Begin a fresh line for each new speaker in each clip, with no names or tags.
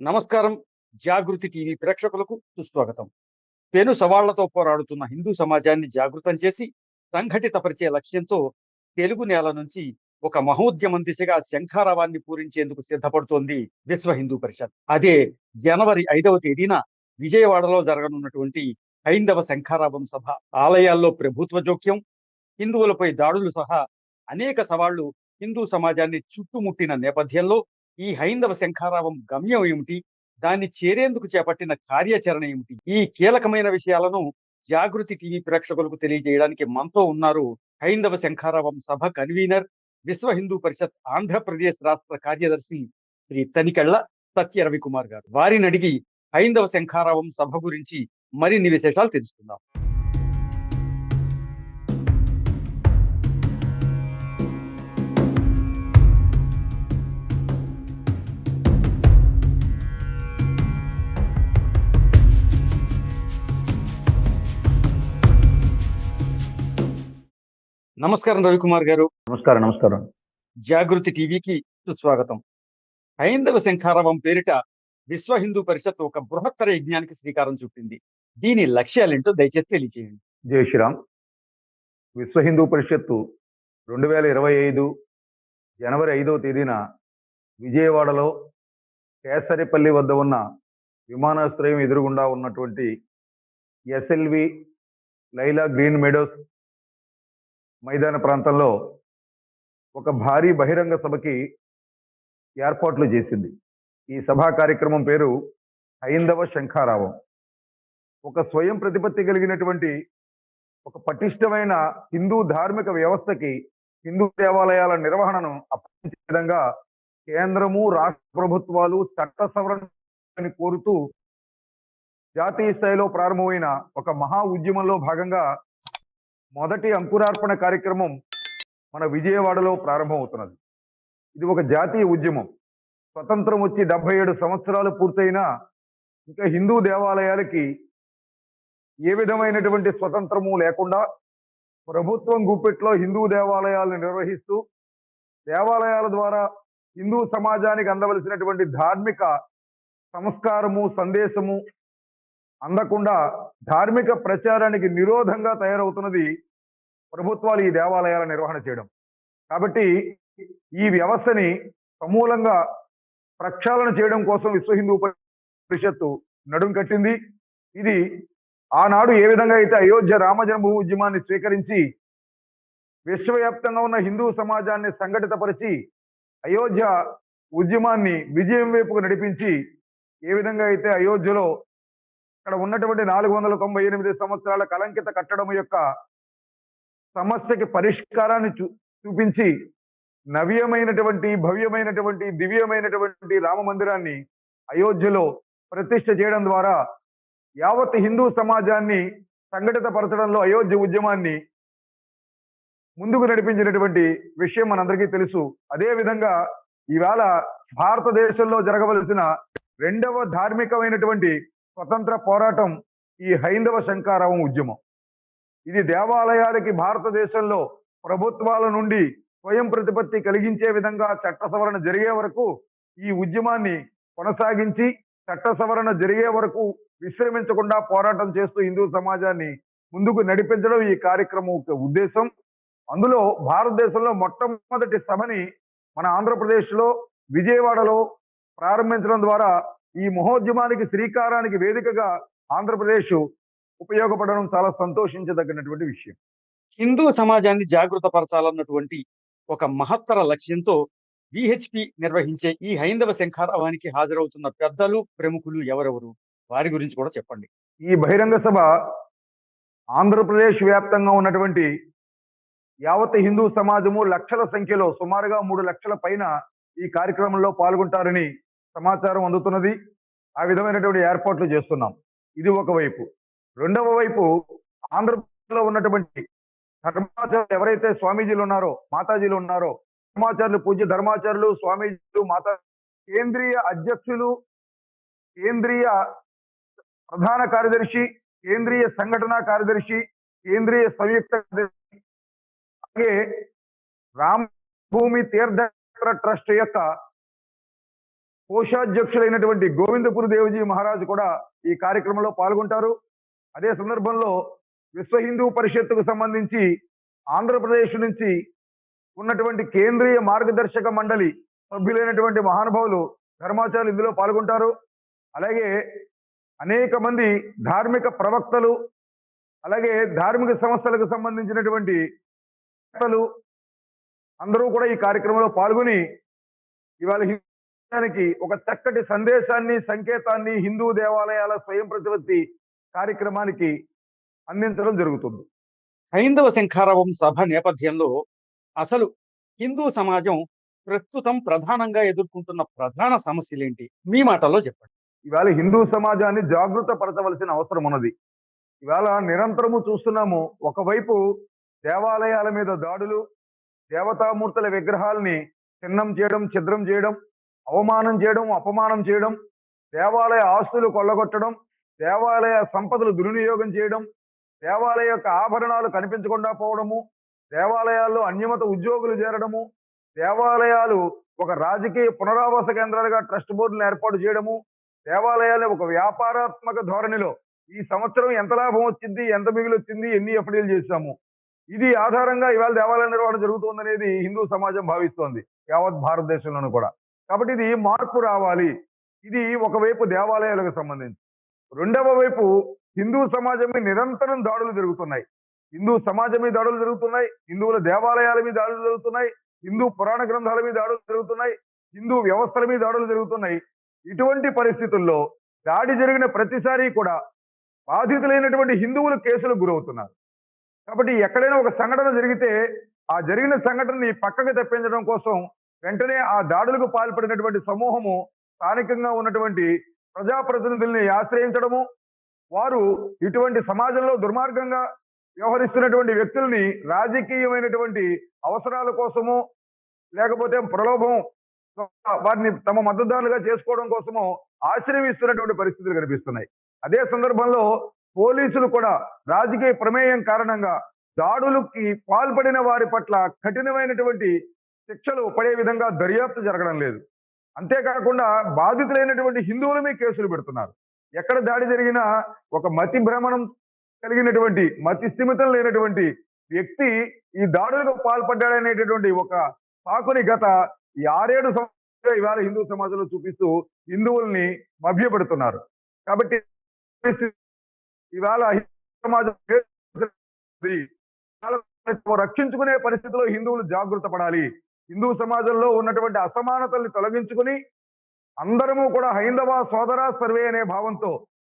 నమస్కారం. జాగృతి టీవీ ప్రేక్షకులకు సుస్వాగతం. పెను సవాళ్ళతో పోరాడుతున్న హిందూ సమాజాన్ని జాగృతం చేసి సంఘటితపరిచే లక్ష్యంతో తెలుగు నేల నుంచి ఒక మహోద్యమం దిశగా శంఖారావాన్ని పూరించేందుకు సిద్ధపడుతోంది విశ్వ హిందూ పరిషత్. అదే జనవరి ఐదవ తేదీన విజయవాడలో జరగనున్నటువంటి హైందవ శంఖారావం సభ. ఆలయాల్లో ప్రభుత్వ జోక్యం హిందువులపై దాడులు సహా అనేక సవాళ్ళు హిందూ సమాజాన్ని చుట్టుముట్టిన నేపథ్యంలో ఈ హైందవ శంఖారావం గమ్యం ఏమిటి? దాన్ని చేరేందుకు చేపట్టిన కార్యాచరణ ఏమిటి? ఈ కీలకమైన విషయాలను జాగృతి టీవీ ప్రేక్షకులకు తెలియజేయడానికి మనతో ఉన్నారు హైందవ శంఖారావం సభ కన్వీనర్ విశ్వ హిందూ పరిషత్ ఆంధ్రప్రదేశ్ రాష్ట్ర కార్యదర్శి శ్రీ తనికెళ్ళ సత్య రవికుమార్ గారు. వారిని అడిగి హైందవ శంఖారావం సభ గురించి మరిన్ని విశేషాలు తెలుసుకుందాం. నమస్కారం రవికుమార్ గారు.
నమస్కారం నమస్కారం.
జాగృతి టీవీకి సుస్వాగతం. హైందవ శంఖారావం పేరిట విశ్వ హిందూ పరిషత్ ఒక బృహత్తర యజ్ఞానికి శ్రీకారం చుట్టింది. దీని లక్ష్యాలేంటో దయచేసి తెలియజేయండి.
జై శ్రీరామ్. విశ్వ హిందూ పరిషత్తు రెండు వేల ఇరవై ఐదు జనవరి ఐదవ తేదీన విజయవాడలో కేసరిపల్లి వద్ద ఉన్న విమానాశ్రయం ఎదురుగుండా ఉన్నటువంటి ఎస్ఎల్వి లైలా గ్రీన్ మెడోస్ మైదాన ప్రాంతంలో ఒక భారీ బహిరంగ సభకి ఏర్పాట్లు చేసింది. ఈ సభా కార్యక్రమం పేరు హైందవ శంఖారావం. ఒక స్వయం ప్రతిపత్తి కలిగినటువంటి ఒక పటిష్టమైన హిందూ ధార్మిక వ్యవస్థకి హిందూ దేవాలయాల నిర్వహణను అప్పగించే విధంగా కేంద్రము రాష్ట్ర ప్రభుత్వాలు చట్ట సవరణ కోరుతూ జాతీయ స్థాయిలో ప్రారంభమైన ఒక మహా ఉద్యమంలో భాగంగా మొదటి అంకురార్పణ కార్యక్రమం మన విజయవాడలో ప్రారంభమవుతున్నది. ఇది ఒక జాతీయ ఉద్యమం. స్వతంత్రం వచ్చి డెబ్బై ఏడు సంవత్సరాలు పూర్తయినా ఇంకా హిందూ దేవాలయాలకి ఏ విధమైనటువంటి స్వతంత్రము లేకుండా ప్రభుత్వం గుప్పెట్లో హిందూ దేవాలయాలను నిర్వహిస్తూ దేవాలయాల ద్వారా హిందూ సమాజానికి అందవలసినటువంటి ధార్మిక సంస్కారము సందేశము అందకుండా ధార్మిక ప్రచారానికి నిరోధంగా తయారవుతున్నది ప్రభుత్వాలు ఈ దేవాలయాల నిర్వహణ చేయడం. కాబట్టి ఈ వ్యవస్థని సమూలంగా ప్రక్షాళన చేయడం కోసం విశ్వ హిందూ పరిషత్తు నడుం కట్టింది. ఇది ఆనాడు ఏ విధంగా అయితే అయోధ్య రామజన్మభూమి ఉద్యమాన్ని స్వీకరించి విశ్వవ్యాప్తంగా ఉన్న హిందూ సమాజాన్ని సంఘటితపరిచి అయోధ్య ఉద్యమాన్ని విజయం వైపుకు నడిపించి ఏ విధంగా అయితే అయోధ్యలో అక్కడ ఉన్నటువంటి నాలుగు వందల తొంభై ఎనిమిది సంవత్సరాల కలంకిత కట్టడం యొక్క సమస్యకి పరిష్కారాన్ని చూ చూపించి నవ్యమైనటువంటి భవ్యమైనటువంటి దివ్యమైనటువంటి రామ మందిరాన్ని అయోధ్యలో ప్రతిష్ఠ చేయడం ద్వారా యావత్ హిందూ సమాజాన్ని సంఘటిత పరచడంలో అయోధ్య ఉద్యమాన్ని ముందుకు నడిపించినటువంటి విషయం మనందరికీ తెలుసు. అదే విధంగా ఈవేళ భారతదేశంలో జరగవలసిన రెండవ ధార్మికమైనటువంటి స్వతంత్ర పోరాటం ఈ హైందవ శంకారావం ఉద్యమం. ఇది దేవాలయాలకి భారతదేశంలో ప్రభుత్వాల నుండి స్వయం ప్రతిపత్తి కలిగించే విధంగా చట్ట సవరణ జరిగే వరకు ఈ ఉద్యమాన్ని కొనసాగించి చట్ట సవరణ జరిగే వరకు విశ్రమించకుండా పోరాటం చేస్తూ హిందూ సమాజాన్ని ముందుకు నడిపించడం ఈ కార్యక్రమం ఉద్దేశం. అందులో భారతదేశంలో మొట్టమొదటి సభని మన ఆంధ్రప్రదేశ్లో విజయవాడలో ప్రారంభించడం ద్వారా ఈ మహోద్యమానికి శ్రీకారానికి వేదికగా ఆంధ్రప్రదేశ్ ఉపయోగపడడం చాలా సంతోషించదగినటువంటి విషయం.
హిందూ సమాజాన్ని జాగృత పరచాలన్నటువంటి ఒక మహత్తర లక్ష్యంతో విహెచ్పి నిర్వహించే ఈ హైందవ శంఖారావానికి హాజరవుతున్న పెద్దలు ప్రముఖులు ఎవరెవరు? వారి గురించి కూడా చెప్పండి.
ఈ బహిరంగ సభ ఆంధ్రప్రదేశ్ వ్యాప్తంగా ఉన్నటువంటి యావత్ హిందూ సమాజము లక్షల సంఖ్యలో సుమారుగా మూడు లక్షల పైన ఈ కార్యక్రమంలో పాల్గొంటారని సమాచారం అందుతున్నది. ఆ విధమైనటువంటి ఏర్పాట్లు చేస్తున్నాం. ఇది ఒక వైపు. రెండవ వైపు ఆంధ్రప్రదేశ్లో ఉన్నటువంటి ధర్మాచార్యులు ఎవరైతే స్వామీజీలు ఉన్నారో మాతాజీలు ఉన్నారో ధర్మాచార్యులు పూజ్య ధర్మాచార్యులు స్వామీజీలు మాతా కేంద్రీయ అధ్యక్షులు కేంద్రీయ ప్రధాన కార్యదర్శి కేంద్రీయ సంఘటన కార్యదర్శి కేంద్రీయ సంయుక్త కార్యదర్శి అలాగే రామభూమి తీర్థ ట్రస్ట్ యొక్క కోశాధ్యక్షులైనటువంటి గోవిందపురి దేవజీ మహారాజు కూడా ఈ కార్యక్రమంలో పాల్గొంటారు. అదే సందర్భంలో విశ్వ హిందూ పరిషత్తుకు సంబంధించి ఆంధ్రప్రదేశ్ నుంచి ఉన్నటువంటి కేంద్రీయ మార్గదర్శక మండలి సభ్యులైనటువంటి మహానుభావులు ధర్మాచారులు ఇందులో పాల్గొంటారు. అలాగే అనేక మంది ధార్మిక ప్రవక్తలు అలాగే ధార్మిక సంస్థలకు సంబంధించినటువంటి అందరూ కూడా ఈ కార్యక్రమంలో పాల్గొని ఇవాళ హిందుత్వానికి ఒక చక్కటి సందేశాన్ని సంకేతాన్ని హిందూ దేవాలయాల స్వయం ప్రతిపత్తి కార్యక్రమానికి అందించడం జరుగుతుంది.
హైందవ శంఖారవం సభ నేపథ్యంలో అసలు హిందూ సమాజం ప్రస్తుతం ప్రధానంగా ఎదుర్కొంటున్న ప్రధాన సమస్యలేంటి? మీ మాటల్లో చెప్పండి.
ఇవాళ హిందూ సమాజాన్ని జాగృత పరచవలసిన అవసరం ఉన్నది. ఇవాళ నిరంతరము చూస్తున్నాము ఒకవైపు దేవాలయాల మీద దాడులు దేవతామూర్తుల విగ్రహాలని చిన్నం చేయడం ఛిద్రం చేయడం అవమానం చేయడం అపమానం చేయడం దేవాలయ ఆస్తులు కొల్లగొట్టడం దేవాలయ సంపదలు దుర్వినియోగం చేయడం దేవాలయ యొక్క ఆభరణాలు కనిపించకుండా పోవడము దేవాలయాల్లో అన్యమత ఉద్యోగులు చేరడము దేవాలయాలు ఒక రాజకీయ పునరావాస కేంద్రాలుగా ట్రస్ట్ బోర్డులను ఏర్పాటు చేయడము దేవాలయాలు ఒక వ్యాపారాత్మక ధోరణిలో ఈ సంవత్సరం ఎంత లాభం వచ్చింది ఎంత మిగిలి వచ్చింది ఎన్ని ఎఫ్డీలు చేశాము. ఇది ఆధారంగా ఇవాళ దేవాలయ నిర్వహణ జరుగుతుందనేది హిందూ సమాజం భావిస్తోంది యావత్ భారతదేశంలోనూ కూడా. కాబట్టి ఇది మార్పు రావాలి. ఇది ఒకవైపు దేవాలయాలకు సంబంధించి. రెండవ వైపు హిందూ సమాజం మీద నిరంతరం దాడులు జరుగుతున్నాయి. హిందూ సమాజం మీద దాడులు జరుగుతున్నాయి. హిందువుల దేవాలయాల మీద దాడులు జరుగుతున్నాయి. హిందూ పురాణ గ్రంథాల మీద దాడులు జరుగుతున్నాయి. హిందూ వ్యవస్థల మీద దాడులు జరుగుతున్నాయి. ఇటువంటి పరిస్థితుల్లో దాడి జరిగిన ప్రతిసారి కూడా బాధితులైనటువంటి హిందువులు కేసులకు గురవుతున్నారు. కాబట్టి ఎక్కడైనా ఒక సంఘటన జరిగితే ఆ జరిగిన సంఘటనని పక్కకు తప్పించడం కోసం వెంటనే ఆ దాడులకు పాల్పడినటువంటి సమూహము స్థానికంగా ఉన్నటువంటి ప్రజాప్రతినిధుల్ని ఆశ్రయించడము వారు ఇటువంటి సమాజంలో దుర్మార్గంగా వ్యవహరిస్తున్నటువంటి వ్యక్తుల్ని రాజకీయమైనటువంటి అవసరాల కోసము లేకపోతే ప్రలోభం వారిని తమ మద్దతుదారులుగా చేసుకోవడం కోసము ఆశ్రయిస్తున్నటువంటి పరిస్థితులు కనిపిస్తున్నాయి. అదే సందర్భంలో పోలీసులు కూడా రాజకీయ ప్రమేయం కారణంగా దాడులకి పాల్పడిన వారి పట్ల కఠినమైనటువంటి శిక్షలు పడే విధంగా దర్యాప్తు జరగడం లేదు. అంతేకాకుండా బాధితులైనటువంటి హిందువుల మీద కేసులు పెడుతున్నారు. ఎక్కడ దాడి జరిగినా ఒక మతి భ్రమణం కలిగినటువంటి మతి స్థిమితం లేనటువంటి వ్యక్తి ఈ దాడులకు పాల్పడ్డాడనేటటువంటి ఒక సాకుని గత ఈ ఆరేడు సంవత్సరాలు ఇవాళ హిందూ సమాజంలో చూపిస్తూ హిందువుల్ని మభ్యపెడుతున్నారు. కాబట్టి ఇవాళ సమాజం రక్షించుకునే పరిస్థితిలో హిందువులు జాగ్రత్త పడాలి. హిందూ సమాజంలో ఉన్నటువంటి అసమానతల్ని తొలగించుకుని అందరము కూడా హైందవ సోదర సర్వే అనే భావంతో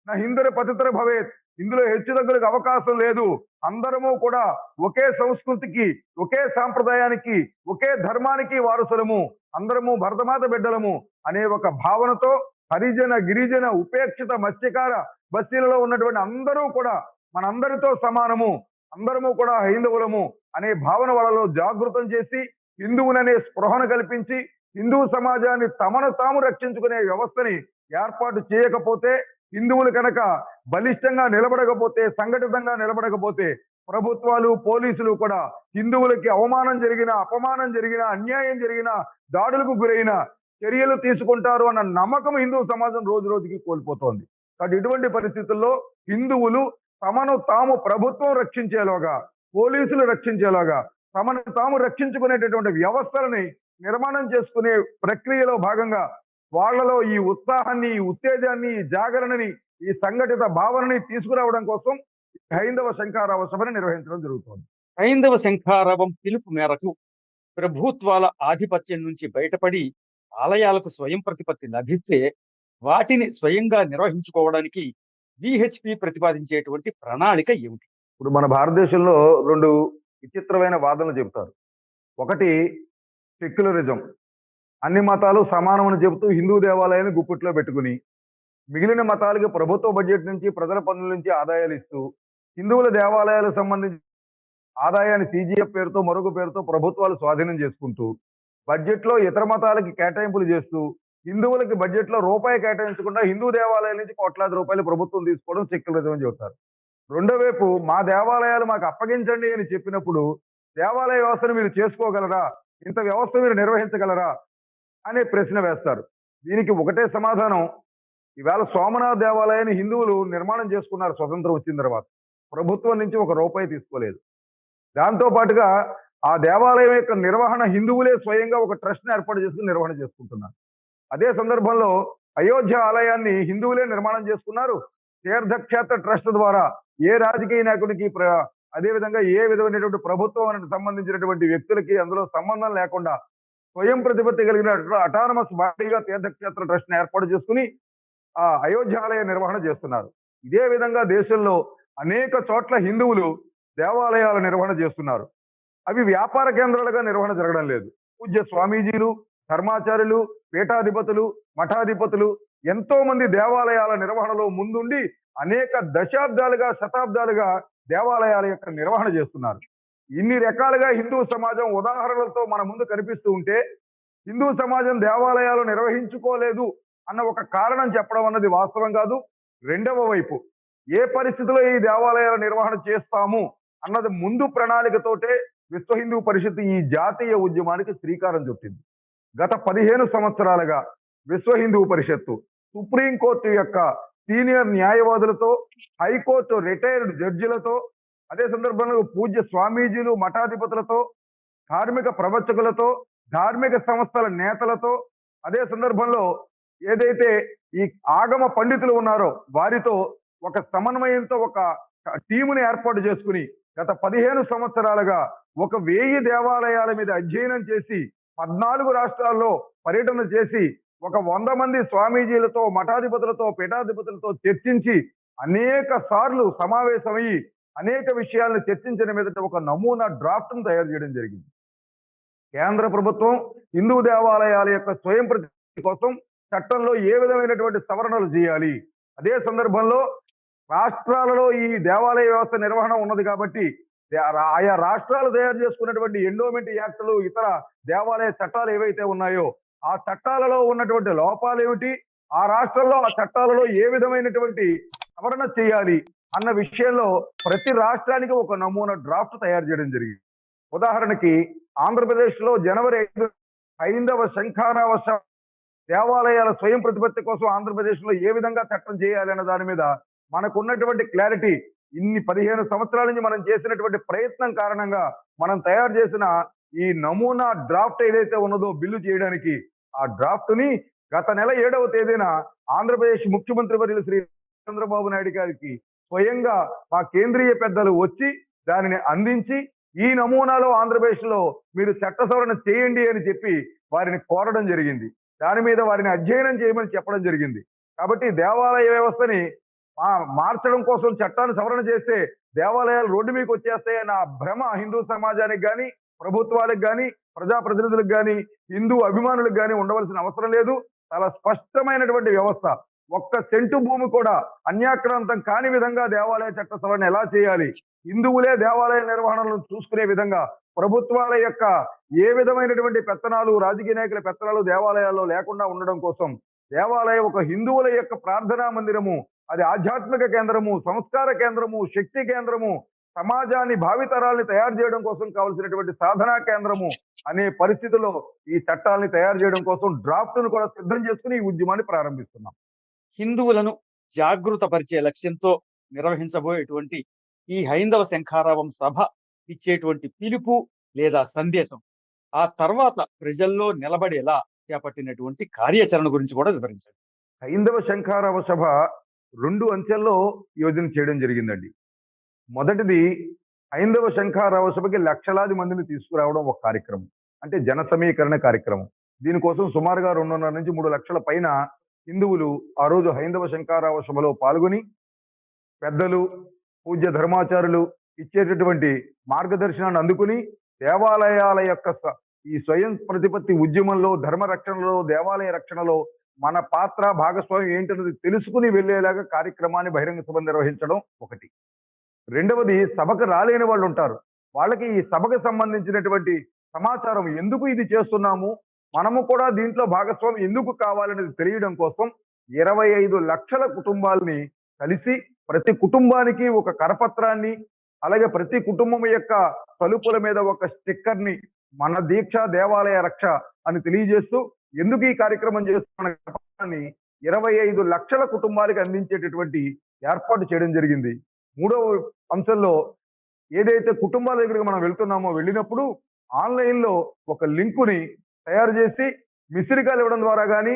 నా హిందుర పతితర భవేత్ ఇందులో హెచ్చుతగ్గులకు అవకాశం లేదు. అందరము కూడా ఒకే సంస్కృతికి ఒకే సాంప్రదాయానికి ఒకే ధర్మానికి వారసులము. అందరము భరతమాత బిడ్డలము అనే ఒక భావనతో హరిజన గిరిజన ఉపేక్షిత మత్స్యకార బస్తీలలో ఉన్నటువంటి అందరూ కూడా మనందరితో సమానము. అందరము కూడా హైందవులము అనే భావన వాళ్ళలో జాగృతం చేసి హిందువులనే స్పృహను కల్పించి హిందూ సమాజాన్ని తమను తాము రక్షించుకునే వ్యవస్థని ఏర్పాటు చేయకపోతే హిందువులు కనుక బలిష్టంగా నిలబడకపోతే సంఘటితంగా నిలబడకపోతే ప్రభుత్వాలు పోలీసులు కూడా హిందువులకి అవమానం జరిగిన అపమానం జరిగిన అన్యాయం జరిగిన దాడులకు గురైన చర్యలు తీసుకుంటారు అన్న నమ్మకం హిందూ సమాజం రోజు రోజుకి కోల్పోతోంది. కాబట్టి ఇటువంటి పరిస్థితుల్లో హిందువులు తమను తాము ప్రభుత్వం రక్షించేలోగా పోలీసులు రక్షించేలాగా తమను తాము రక్షించుకునేటటువంటి వ్యవస్థలని నిర్మాణం చేసుకునే ప్రక్రియలో భాగంగా వాళ్ళలో ఈ ఉత్సాహాన్ని ఈ ఉత్తేజాన్ని ఈ జాగరణని ఈ సంఘటిత భావనని తీసుకురావడం కోసం హైందవ శంకారావ సభని నిర్వహించడం జరుగుతోంది.
హైందవ శంఖారవం పిలుపు మేరకు ప్రభుత్వాల ఆధిపత్యం నుంచి బయటపడి ఆలయాలకు స్వయం ప్రతిపత్తి లభిస్తే వాటిని స్వయంగా నిర్వహించుకోవడానికి విహెచ్పి ప్రతిపాదించేటువంటి ప్రణాళిక ఏమిటి?
ఇప్పుడు మన భారతదేశంలో రెండు విచిత్రమైన వాదనలు చెబుతారు. ఒకటి సెక్యులరిజం. అన్ని మతాలు సమానమని చెబుతూ హిందూ దేవాలయాన్ని గుప్పిట్లో పెట్టుకుని మిగిలిన మతాలకి ప్రభుత్వ బడ్జెట్ నుంచి ప్రజల పన్నుల నుంచి ఆదాయాలు ఇస్తూ హిందువుల దేవాలయాలకు సంబంధించి ఆదాయాన్ని సీజీఎఫ్ పేరుతో మరొక పేరుతో ప్రభుత్వాలు స్వాధీనం చేసుకుంటూ బడ్జెట్లో ఇతర మతాలకి కేటాయింపులు చేస్తూ హిందువులకి బడ్జెట్లో రూపాయి కేటాయించకుండా హిందూ దేవాలయాల నుంచి కోట్లాది రూపాయలు ప్రభుత్వం తీసుకోవడం సెక్యులరిజం అని చెబుతారు. రెండో వైపు మా దేవాలయాలు మాకు అప్పగించండి అని చెప్పినప్పుడు దేవాలయ వ్యవస్థను మీరు చేసుకోగలరా? ఇంత వ్యవస్థ మీరు నిర్వహించగలరా? అనే ప్రశ్న వేస్తారు. దీనికి ఒకటే సమాధానం. ఈవేళ సోమనాథ్ దేవాలయాన్ని హిందువులు నిర్మాణం చేసుకున్నారు స్వతంత్రం వచ్చిన తర్వాత. ప్రభుత్వం నుంచి ఒక రూపాయి తీసుకోలేదు. దాంతో పాటుగా ఆ దేవాలయం యొక్క నిర్వహణ హిందువులే స్వయంగా ఒక ట్రస్ట్ని ఏర్పాటు చేసుకుని నిర్వహణ చేసుకుంటున్నారు. అదే సందర్భంలో అయోధ్య ఆలయాన్ని హిందువులే నిర్మాణం చేసుకున్నారు. తీర్థక్షేత్ర ట్రస్ట్ ద్వారా ఏ రాజకీయ నాయకుడికి ప్ర అదేవిధంగా ఏ విధమైనటువంటి ప్రభుత్వానికి సంబంధించినటువంటి వ్యక్తులకి అందులో సంబంధం లేకుండా స్వయం ప్రతిపత్తి కలిగిన అటానమస్ బాడీగా తీర్థక్షేత్ర ట్రస్ట్ని ఏర్పాటు చేసుకుని ఆ అయోధ్యాలయ నిర్వహణ చేస్తున్నారు. ఇదే విధంగా దేశంలో అనేక చోట్ల హిందువులు దేవాలయాల నిర్వహణ చేస్తున్నారు. అవి వ్యాపార కేంద్రాలుగా నిర్వహణ జరగడం లేదు. పూజ్య స్వామీజీలు ధర్మాచార్యులు పీఠాధిపతులు మఠాధిపతులు ఎంతో మంది దేవాలయాల నిర్వహణలో ముందుండి అనేక దశాబ్దాలుగా శతాబ్దాలుగా దేవాలయాల యొక్క నిర్వహణ చేస్తున్నారు. ఇన్ని రకాలుగా హిందూ సమాజం ఉదాహరణలతో మన ముందు కనిపిస్తూ ఉంటే హిందూ సమాజం దేవాలయాలు నిర్వహించుకోలేదు అన్న ఒక కారణం చెప్పడం అన్నది వాస్తవం కాదు. రెండవ వైపు ఏ పరిస్థితిలో ఈ దేవాలయాల నిర్వహణ చేస్తాము అన్నది ముందు ప్రణాళికతోటే విశ్వ హిందూ పరిషత్ ఈ జాతీయ ఉద్యమానికి శ్రీకారం చుట్టింది. గత పదిహేను సంవత్సరాలుగా విశ్వ హిందూ పరిషత్తు సుప్రీంకోర్టు యొక్క సీనియర్ న్యాయవాదులతో హైకోర్టు రిటైర్డ్ జడ్జిలతో అదే సందర్భంలో పూజ్య స్వామీజీలు మఠాధిపతులతో కార్మిక ప్రవచకులతో ధార్మిక సంస్థల నేతలతో అదే సందర్భంలో ఏదైతే ఈ ఆగమ పండితులు ఉన్నారో వారితో ఒక సమన్వయంతో ఒక టీముని ఏర్పాటు చేసుకుని గత పదిహేను సంవత్సరాలుగా ఒక వెయ్యి దేవాలయాల మీద అధ్యయనం చేసి పద్నాలుగు రాష్ట్రాల్లో పర్యటన చేసి ఒక వంద మంది స్వామీజీలతో మఠాధిపతులతో పీఠాధిపతులతో చర్చించి అనేక సార్లు సమావేశమయ్యి అనేక విషయాలను చర్చించిన మీదట ఒక నమూనా డ్రాఫ్ట్ను తయారు చేయడం జరిగింది. కేంద్ర ప్రభుత్వం హిందూ దేవాలయాల యొక్క స్వయం ప్రతి కోసం చట్టంలో ఏ విధమైనటువంటి సవరణలు చేయాలి? అదే సందర్భంలో రాష్ట్రాలలో ఈ దేవాలయ వ్యవస్థ నిర్వహణ ఉన్నది కాబట్టి ఆయా రాష్ట్రాలు తయారు చేసుకున్నటువంటి ఎండోమెంట్ యాక్టులు ఇతర దేవాలయ చట్టాలు ఏవైతే ఉన్నాయో ఆ చట్టాలలో ఉన్నటువంటి లోపాలు ఏమిటి? ఆ రాష్ట్రంలో ఆ చట్టాలలో ఏ విధమైనటువంటి సవరణ చేయాలి అన్న విషయంలో ప్రతి రాష్ట్రానికి ఒక నమూనా డ్రాఫ్ట్ తయారు చేయడం జరిగింది. ఉదాహరణకి ఆంధ్రప్రదేశ్లో జనవరి ఐదు హైందవ శంఖానావశ దేవాలయాల స్వయం ప్రతిపత్తి కోసం ఆంధ్రప్రదేశ్లో ఏ విధంగా చట్టం చేయాలి అన్న దాని మీద మనకు ఉన్నటువంటి క్లారిటీ ఇన్ని పదిహేను సంవత్సరాల నుంచి మనం చేసినటువంటి ప్రయత్నం కారణంగా మనం తయారు చేసిన ఈ నమూనా డ్రాఫ్ట్ ఏదైతే ఉన్నదో బిల్లు చేయడానికి ఆ డ్రాఫ్ట్ని గత నెల ఏడవ తేదీన ఆంధ్రప్రదేశ్ ముఖ్యమంత్రి వర్యులు శ్రీ చంద్రబాబు నాయుడు గారికి స్వయంగా మా కేంద్రీయ పెద్దలు వచ్చి దానిని అందించి ఈ నమూనాలో ఆంధ్రప్రదేశ్లో మీరు చట్ట సవరణ చేయండి అని చెప్పి వారిని కోరడం జరిగింది. దాని మీద వారిని అధ్యయనం చేయమని చెప్పడం జరిగింది. కాబట్టి దేవాలయ వ్యవస్థని మార్చడం కోసం చట్టాన్ని సవరణ చేస్తే దేవాలయాలు రోడ్డు మీకు వచ్చేస్తాయన్న భ్రమ హిందూ సమాజానికి కానీ ప్రభుత్వాలకు కానీ ప్రజాప్రతినిధులకు కానీ హిందూ అభిమానులకు కానీ ఉండవలసిన అవసరం లేదు. చాలా స్పష్టమైనటువంటి వ్యవస్థ. ఒక్క సెంటు భూమి కూడా అన్యాక్రాంతం కాని విధంగా దేవాలయ చట్ట సవరణ ఎలా చేయాలి? హిందువులే దేవాలయ నిర్వహణలను చూసుకునే విధంగా ప్రభుత్వాల యొక్క ఏ విధమైనటువంటి పెత్తనాలు రాజకీయ నాయకుల పెత్తనాలు దేవాలయాల్లో లేకుండా ఉండడం కోసం దేవాలయం ఒక హిందువుల యొక్క ప్రార్థనా మందిరము అది ఆధ్యాత్మిక కేంద్రము సంస్కార కేంద్రము శక్తి కేంద్రము సమాజాన్ని భావితరాల్ని తయారు చేయడం కోసం కావాల్సినటువంటి సాధనా కేంద్రము అనే పరిస్థితిలో ఈ చట్టాలని తయారు చేయడం కోసం డ్రాఫ్ట్ను కూడా సిద్ధం చేసుకుని ఈ ఉద్యమాన్ని ప్రారంభిస్తున్నాం.
హిందువులను జాగృతపరిచే లక్ష్యంతో నిర్వహించబోయేటువంటి ఈ హైందవ శంఖారావం సభ ఇచ్చేటువంటి పిలుపు లేదా సందేశం ఆ తర్వాత ప్రజల్లో నిలబడేలా చేపట్టినటువంటి కార్యాచరణ గురించి కూడా వివరించండి
హైందవ శంఖారావ సభ రెండు అంచెల్లో యోజన చేయడం జరిగిందండి. మొదటిది హైందవ శంఖారావ సభకి లక్షలాది మందిని తీసుకురావడం ఒక కార్యక్రమం అంటే జన సమీకరణ కార్యక్రమం. దీనికోసం సుమారుగా రెండున్నర నుంచి మూడు లక్షల పైన హిందువులు ఆ రోజు హైందవ శంఖారావ సభలో పాల్గొని పెద్దలు పూజ్య ధర్మాచారులు ఇచ్చేటటువంటి మార్గదర్శనాన్ని అందుకుని దేవాలయాల యొక్క ఈ స్వయం ప్రతిపత్తి ఉద్యమంలో ధర్మ రక్షణలో దేవాలయ రక్షణలో మన పాత్ర భాగస్వామ్యం ఏంటన్నది తెలుసుకుని వెళ్ళేలాగా కార్యక్రమాన్ని బహిరంగ సభ నిర్వహించడం ఒకటి. రెండవది సభకు రాలేని వాళ్ళు ఉంటారు. వాళ్ళకి ఈ సభకు సంబంధించినటువంటి సమాచారం ఎందుకు ఇది చేస్తున్నాము? మనము కూడా దీంట్లో భాగస్వామ్యం ఎందుకు కావాలనేది తెలియడం కోసం ఇరవై ఐదు లక్షల కుటుంబాలని కలిసి ప్రతి కుటుంబానికి ఒక కరపత్రాన్ని అలాగే ప్రతి కుటుంబం యొక్క తలుపుల మీద ఒక స్టిక్కర్ని మన దీక్ష దేవాలయ రక్ష అని తెలియజేస్తూ ఎందుకు ఈ కార్యక్రమం చేస్తున్నామని ఇరవై ఐదు లక్షల కుటుంబాలకు అందించేటటువంటి ఏర్పాటు చేయడం జరిగింది. మూడవ అంశంలో ఏదైతే కుటుంబాల దగ్గరికి మనం వెళ్తున్నామో వెళ్ళినప్పుడు ఆన్లైన్లో ఒక లింకుని తయారు చేసి మిసిరికాలు ఇవ్వడం ద్వారా కానీ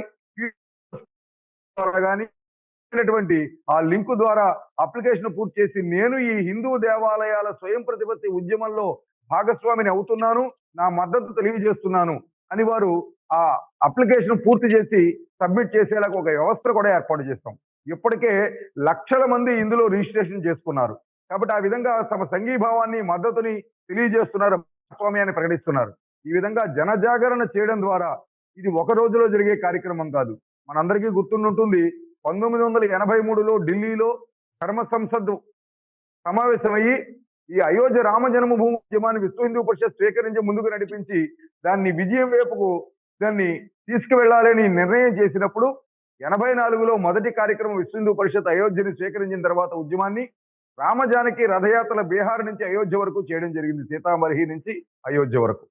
ద్వారా కానీ ఆ లింక్ ద్వారా అప్లికేషన్ పూర్తి చేసి నేను ఈ హిందూ దేవాలయాల స్వయం ప్రతిపత్తి ఉద్యమంలో భాగస్వామిని అవుతున్నాను నా మద్దతు తెలియజేస్తున్నాను అని వారు ఆ అప్లికేషన్ పూర్తి చేసి సబ్మిట్ చేసేలాగా ఒక వ్యవస్థ కూడా ఏర్పాటు చేస్తాం. ఇప్పటికే లక్షల మంది ఇందులో రిజిస్ట్రేషన్ చేసుకున్నారు. కాబట్టి ఆ విధంగా తమ సంఘీభావాన్ని మద్దతుని తెలియజేస్తున్నారు భాగస్వామ్యాన్ని ప్రకటిస్తున్నారు. ఈ విధంగా జనజాగరణ చేయడం ద్వారా ఇది ఒక రోజులో జరిగే కార్యక్రమం కాదు. మనందరికీ గుర్తుంటుంది పంతొమ్మిది వందల ఎనభై మూడులో ఢిల్లీలో ధర్మ సంసద్ సమావేశమయ్యి ఈ అయోధ్య రామ జన్మభూమి ఉద్యమాన్ని విశ్వ హిందూ పరిషత్ స్వీకరించి ముందుకు నడిపించి దాన్ని విజయం వైపుకు దాన్ని తీసుకువెళ్ళాలని నిర్ణయం చేసినప్పుడు ఎనభై నాలుగులో మొదటి కార్యక్రమం విశ్వ పరిషత్ అయోధ్యను స్వీకరించిన తర్వాత ఉద్యమాన్ని రామజానకి రథయాత్రల బీహార్ నుంచి అయోధ్య వరకు చేయడం జరిగింది సీతామర్హి నుంచి అయోధ్య వరకు.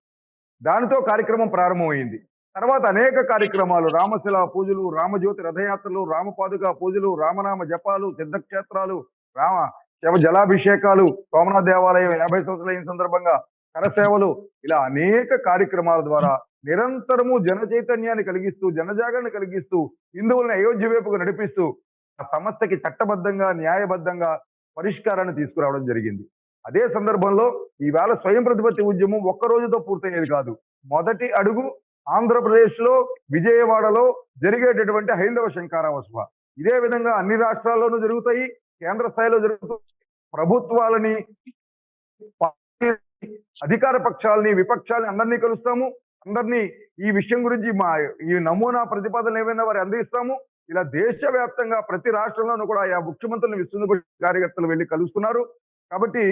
దానితో కార్యక్రమం ప్రారంభమైంది. తర్వాత అనేక కార్యక్రమాలు రామశిల పూజలు రామజ్యోతి రథయాత్రలు రామపాదుక పూజలు రామనామ జపాలు సిద్ధక్షేత్రాలు రామ శవ జలాభిషేకాలు సోమనాథ దేవాలయం యాభై సంవత్సరాల సందర్భంగా కరసేవలు ఇలా అనేక కార్యక్రమాల ద్వారా నిరంతరము జన చైతన్యాన్ని కలిగిస్తూ జనజాగరణ కలిగిస్తూ హిందువులను అయోధ్య వైపుకు నడిపిస్తూ ఆ సమస్యకి చట్టబద్ధంగా న్యాయబద్ధంగా పరిష్కారాన్ని తీసుకురావడం జరిగింది. అదే సందర్భంలో ఈవేళ స్వయం ప్రతిపత్తి ఉద్యమం ఒక్క రోజుతో పూర్తయ్యేది కాదు. మొదటి అడుగు ఆంధ్రప్రదేశ్లో విజయవాడలో జరిగేటటువంటి హైందవ శంకారావసభ ఇదే విధంగా అన్ని రాష్ట్రాల్లోనూ జరుగుతాయి కేంద్ర స్థాయిలో జరుగుతాయి. ప్రభుత్వాలని అధికార పక్షాలని విపక్షాలని అందరినీ కలుస్తాము. అందరినీ ఈ విషయం గురించి మా ఈ నమూనా ప్రతిపాదనలు ఏమైనా వారి అందిస్తాము? ఇలా దేశవ్యాప్తంగా ప్రతి రాష్ట్రంలోనూ కూడా ఆయా ముఖ్యమంత్రులను విస్తృత కార్యకర్తలు వెళ్ళి కలుస్తున్నారు. కాబట్టి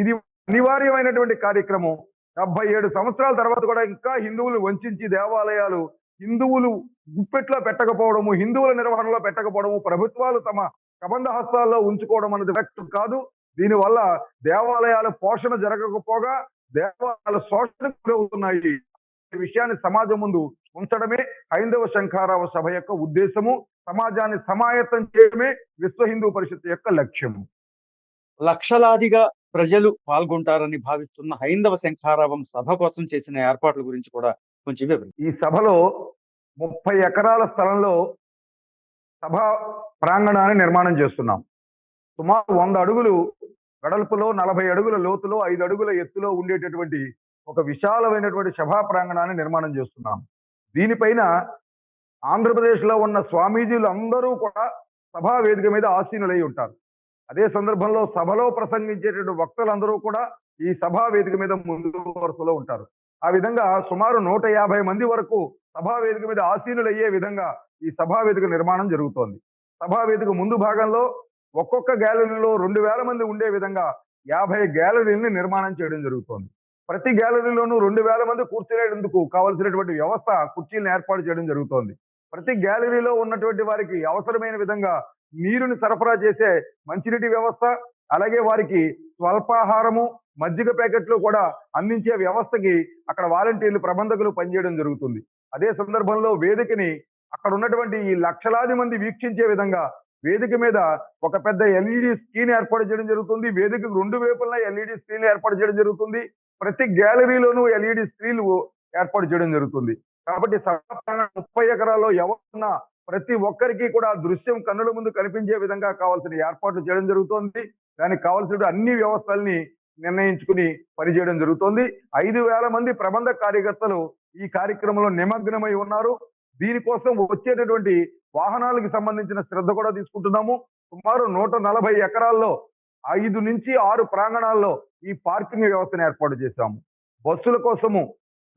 ఇది అనివార్యమైనటువంటి కార్యక్రమం. డెబ్బై ఏడు సంవత్సరాల తర్వాత కూడా ఇంకా హిందువులు వంచి దేవాలయాలు హిందువులు గుప్పెట్లో పెట్టకపోవడము హిందువుల నిర్వహణలో పెట్టకపోవడము ప్రభుత్వాలు తమ కబంధ హస్తాల్లో ఉంచుకోవడం అనేది కరెక్ట్ కాదు. దీనివల్ల దేవాలయాల పోషణ జరగకపోగా దేవాలయాల శోషణ ఉన్నాయి విషయాన్ని సమాజం ముందు ఉంచడమే హైందవ శంఖారావ సభ యొక్క ఉద్దేశము. సమాజాన్ని సమాయత్తం చేయడమే విశ్వ హిందూ పరిషత్ యొక్క లక్ష్యము.
లక్షలాదిగా ప్రజలు పాల్గొంటారని భావిస్తున్న హైందవ శంఖారావం సభ కోసం చేసిన ఏర్పాట్ల గురించి కూడా కొంచెం వివరించండి
ఈ సభలో ముప్పై ఎకరాల స్థలంలో సభ ప్రాంగణాన్ని నిర్మాణం చేస్తున్నాం. సుమారు వంద అడుగులు వెడల్పులో నలభై అడుగుల లోతులో ఐదు అడుగుల ఎత్తులో ఉండేటటువంటి ఒక విశాలమైనటువంటి సభా ప్రాంగణాన్ని నిర్మాణం చేస్తున్నాం. దీనిపైన ఆంధ్రప్రదేశ్లో ఉన్న స్వామీజీలు అందరూ కూడా సభా వేదిక మీద ఆసీనులై ఉంటారు. అదే సందర్భంలో సభలో ప్రసంగించేటటువంటి వక్తలందరూ కూడా ఈ సభా వేదిక మీద ముందు వరుసలో ఉంటారు. ఆ విధంగా సుమారు నూట యాభై మంది వరకు సభా వేదిక మీద ఆసీనులయ్యే విధంగా ఈ సభా వేదిక నిర్మాణం జరుగుతోంది. సభా వేదిక ముందు భాగంలో ఒక్కొక్క గ్యాలరీలో రెండు వేల మంది ఉండే విధంగా యాభై గ్యాలరీలని నిర్మాణం చేయడం జరుగుతోంది. ప్రతి గ్యాలరీలోనూ రెండు వేల మంది కూర్చునేందుకు కావలసినటువంటి వ్యవస్థ కుర్చీలను ఏర్పాటు చేయడం జరుగుతోంది. ప్రతి గ్యాలరీలో ఉన్నటువంటి వారికి అవసరమైన విధంగా నీరుని సరఫరా చేసే మంచినీటి వ్యవస్థ అలాగే వారికి స్వల్పాహారము మజ్జిగ ప్యాకెట్లు కూడా అందించే వ్యవస్థకి అక్కడ వాలంటీర్లు ప్రబంధకులు పనిచేయడం జరుగుతుంది. అదే సందర్భంలో వేదికని అక్కడ ఉన్నటువంటి ఈ లక్షలాది మంది వీక్షించే విధంగా వేదిక మీద ఒక పెద్ద ఎల్ఈడి స్క్రీన్ ఏర్పాటు చేయడం జరుగుతుంది. వేదికకు రెండు వైపులా ఎల్ఈడి స్క్రీన్ ఏర్పాటు చేయడం జరుగుతుంది. ప్రతి గ్యాలరీలోనూ ఎల్ఈడి స్క్రీన్లు ఏర్పాటు చేయడం జరుగుతుంది. కాబట్టి ముప్పై ఎకరాల్లో ఎవరున్నా ప్రతి ఒక్కరికి కూడా దృశ్యం కన్నుల ముందు కనిపించే విధంగా కావాల్సిన ఏర్పాట్లు చేయడం జరుగుతోంది. దానికి కావాల్సిన అన్ని వ్యవస్థల్ని నిర్ణయించుకుని పనిచేయడం జరుగుతోంది. ఐదు వేల మంది ప్రబంధ కార్యకర్తలు ఈ కార్యక్రమంలో నిమగ్నమై ఉన్నారు. దీనికోసం వచ్చేటటువంటి వాహనాలకు సంబంధించిన శ్రద్ధ కూడా తీసుకుంటున్నాము. సుమారు నూట నలభై ఎకరాల్లో ఐదు నుంచి ఆరు ప్రాంగణాల్లో ఈ పార్కింగ్ వ్యవస్థను ఏర్పాటు చేశాము. బస్సుల కోసము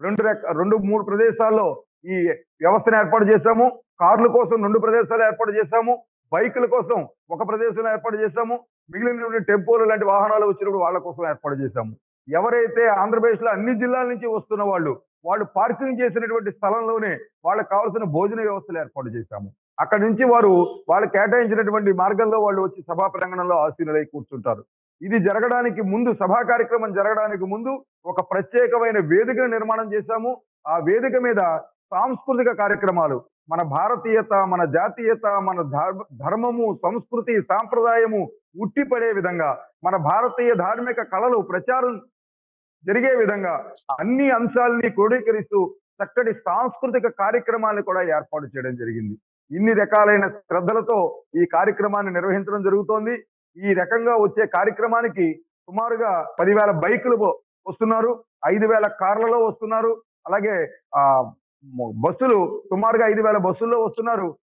రెండు రెండు మూడు ప్రదేశాల్లో ఈ వ్యవస్థను ఏర్పాటు చేశాము. కార్ల కోసం రెండు ప్రదేశాలు ఏర్పాటు చేశాము. బైకుల కోసం ఒక ప్రదేశంలో ఏర్పాటు చేశాము. మిగిలినటువంటి టెంపోలు లాంటి వాహనాలు వచ్చినప్పుడు వాళ్ళ కోసం ఏర్పాటు చేశాము. ఎవరైతే ఆంధ్రప్రదేశ్లో అన్ని జిల్లాల నుంచి వస్తున్న వాళ్ళు వాళ్ళు పార్కింగ్ చేసినటువంటి స్థలంలోనే వాళ్ళకి కావాల్సిన భోజన వ్యవస్థలు ఏర్పాటు చేశాము. అక్కడి నుంచి వారు వాళ్ళు కేటాయించినటువంటి మార్గంలో వాళ్ళు వచ్చి సభా ప్రాంగణంలో ఆసీనులై కూర్చుంటారు. ఇది జరగడానికి ముందు సభా కార్యక్రమం జరగడానికి ముందు ఒక ప్రత్యేకమైన వేదికను నిర్మాణం చేశాము. ఆ వేదిక మీద సాంస్కృతిక కార్యక్రమాలు మన భారతీయత మన జాతీయత మన ధర్మము సంస్కృతి సాంప్రదాయము ఉట్టిపడే విధంగా మన భారతీయ ధార్మిక కళలు ప్రచారం జరిగే విధంగా అన్ని అంశాలని క్రోడీకరిస్తూ చక్కటి సాంస్కృతిక కార్యక్రమాలను కూడా ఏర్పాటు చేయడం జరిగింది. ఇన్ని రకాలైన శ్రద్ధలతో ఈ కార్యక్రమాన్ని నిర్వహించడం జరుగుతోంది. ఈ రకంగా వచ్చే కార్యక్రమానికి సుమారుగా పదివేల బైకులు వస్తున్నారు. ఐదు వేల కార్లలో వస్తున్నారు. అలాగే ఆ బస్సులు సుమారుగా ఐదు వేల బస్సుల్లో వస్తున్నారు.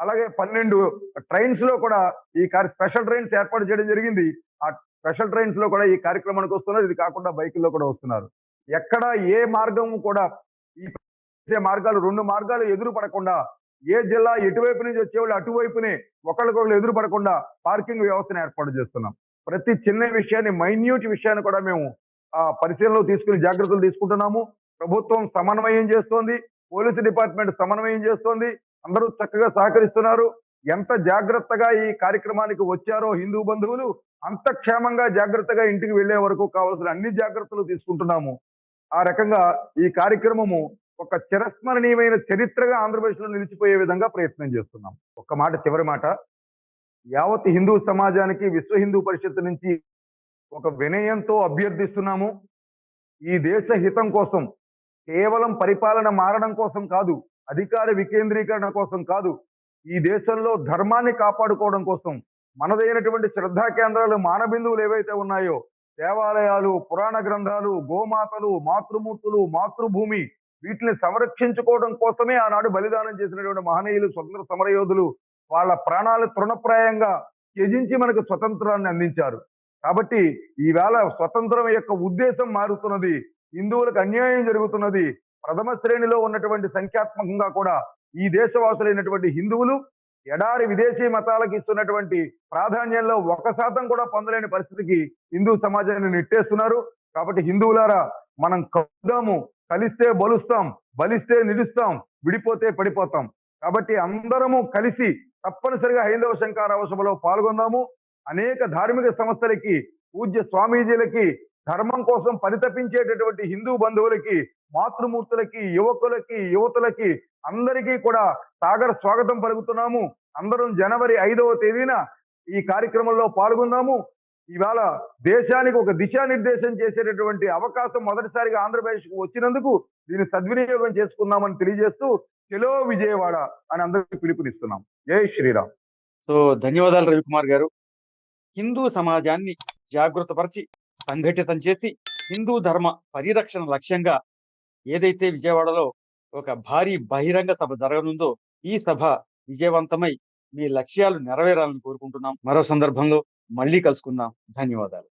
అలాగే పన్నెండు ట్రైన్స్లో కూడా ఈ కార్ స్పెషల్ ట్రైన్స్ ఏర్పాటు చేయడం జరిగింది. ఆ స్పెషల్ ట్రైన్స్లో కూడా ఈ కార్యక్రమానికి వస్తున్నారు. ఇది కాకుండా బైకుల్లో కూడా వస్తున్నారు. ఎక్కడ ఏ మార్గం కూడా ఈ మార్గాలు రెండు మార్గాలు ఎదురు పడకుండా ఏ జిల్లా ఎటువైపు నుంచి వచ్చేవాళ్ళు అటువైపునే ఒకళ్ళకొకళ్ళు ఎదురుపడకుండా పార్కింగ్ వ్యవస్థను ఏర్పాటు చేస్తున్నాం. ప్రతి చిన్న విషయాన్ని మైన్యూట్ విషయాన్ని కూడా మేము ఆ పరిశీలనలో తీసుకుని జాగ్రత్తలు తీసుకుంటున్నాము. ప్రభుత్వం సమన్వయం చేస్తోంది. పోలీసు డిపార్ట్మెంట్ సమన్వయం చేస్తోంది. అందరూ చక్కగా సహకరిస్తున్నారు. ఎంత జాగ్రత్తగా ఈ కార్యక్రమానికి వచ్చారో హిందూ బంధువులు అంత క్షేమంగా జాగ్రత్తగా ఇంటికి వెళ్ళే వరకు కావాల్సిన అన్ని జాగ్రత్తలు తీసుకుంటున్నాము. ఆ రకంగా ఈ కార్యక్రమము ఒక చిరస్మరణీయమైన చరిత్రగా ఆంధ్రప్రదేశ్లో నిలిచిపోయే విధంగా ప్రయత్నం చేస్తున్నాం. ఒక్క మాట చివరి మాట. యావత్ హిందూ సమాజానికి విశ్వ హిందూ పరిషత్ నుంచి ఒక వినయంతో అభ్యర్థిస్తున్నాము. ఈ దేశ హితం కోసం కేవలం పరిపాలన మారడం కోసం కాదు అధికార వికేంద్రీకరణ కోసం కాదు ఈ దేశంలో ధర్మాన్ని కాపాడుకోవడం కోసం మనదైనటువంటి శ్రద్ధా కేంద్రాలు మానబిందువులు ఏవైతే ఉన్నాయో దేవాలయాలు పురాణ గ్రంథాలు గోమాతలు మాతృమూర్తులు మాతృభూమి వీటిని సంరక్షించుకోవడం కోసమే ఆనాడు బలిదానం చేసినటువంటి మహనీయులు స్వతంత్ర సమరయోధులు వాళ్ళ ప్రాణాలు తృణప్రాయంగా త్యజించి మనకు స్వతంత్రాన్ని అందించారు. కాబట్టి ఈవేళ స్వతంత్రం యొక్క ఉద్దేశం మారుతున్నది హిందువులకు అన్యాయం జరుగుతున్నది ప్రథమ శ్రేణిలో ఉన్నటువంటి సంఖ్యాత్మకంగా కూడా ఈ దేశవాసులైనటువంటి హిందువులు ఎడారి విదేశీ మతాలకు ఇస్తున్నటువంటి ప్రాధాన్యంలో ఒక శాతం కూడా పొందలేని పరిస్థితికి హిందూ సమాజాన్ని నెట్టేస్తున్నారు. కాబట్టి హిందువులారా మనం కలుద్దాము. కలిస్తే బలుస్తాం బలిస్తే నిలుస్తాం విడిపోతే పడిపోతాం. కాబట్టి అందరము కలిసి తప్పనిసరిగా హైందవ శంకారావ సభలో పాల్గొందాము. అనేక ధార్మిక సంస్థలకి పూజ్య స్వామీజీలకి ధర్మం కోసం పరితపించేటటువంటి హిందూ బంధువులకి మాతృమూర్తులకి యువకులకి యువతులకి అందరికీ కూడా సాగర స్వాగతం పలుకుతున్నాము. అందరం జనవరి ఐదవ తేదీన ఈ కార్యక్రమంలో పాల్గొందాము. ఇవాళ దేశానికి ఒక దిశానిర్దేశం చేసేటటువంటి అవకాశం మొదటిసారిగా ఆంధ్రప్రదేశ్కు వచ్చినందుకు దీన్ని సద్వినియోగం చేసుకుందామని తెలియజేస్తూ చెలో విజయవాడ అని అందరికీ పిలుపునిస్తున్నాం. జై శ్రీరామ్.
సో ధన్యవాదాలు రవికుమార్ గారు. హిందూ సమాజాన్ని జాగృతపరిచి సంఘటితం చేసి హిందూ ధర్మ పరిరక్షణ లక్ష్యంగా ఏదైతే విజయవాడలో ఒక భారీ బహిరంగ సభ జరగనుందో ఈ సభ విజయవంతమై మీ లక్ష్యాలు నెరవేరాలని కోరుకుంటున్నాం. మరో సందర్భంలో మళ్ళీ కలుసుకుందాం. ధన్యవాదాలు.